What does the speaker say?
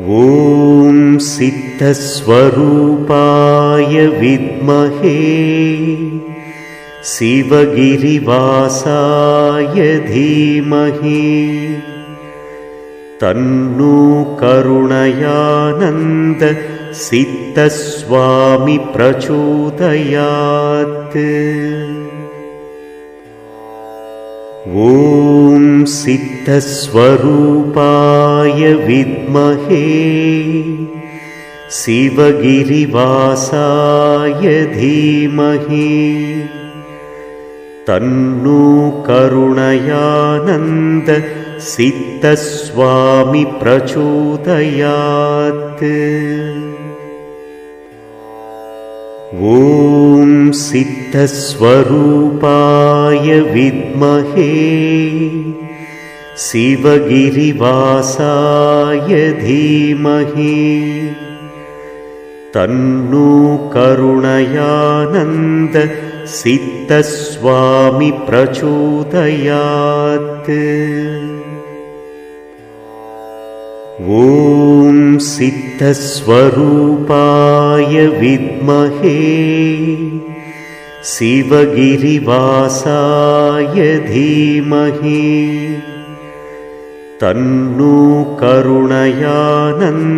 ॐ सिद्धस्वरूपाय विद्महे शिवगिरिवासाय धीमहि। तन्नो करुणयानन्द सिद्धस्वामि प्रचोदयात्। ॐ सिद्धस्वरूपाय विद्महे शिवगिरिवासाय धीमहि। तन्नो करुणयानन्द सिद्धस्वामि प्रचोदयात्। ॐ सिद्धस्वरूपाय विद्महे शिवगिरिवासाय धीमहि। तन्नो करुणयानन्द सिद्धस्वामि प्रचोदयात्। ॐ सिद्धस्वरूपाय विद्महे। शिवगिरिवासाय धीमहि तन्नो करुणयानन्द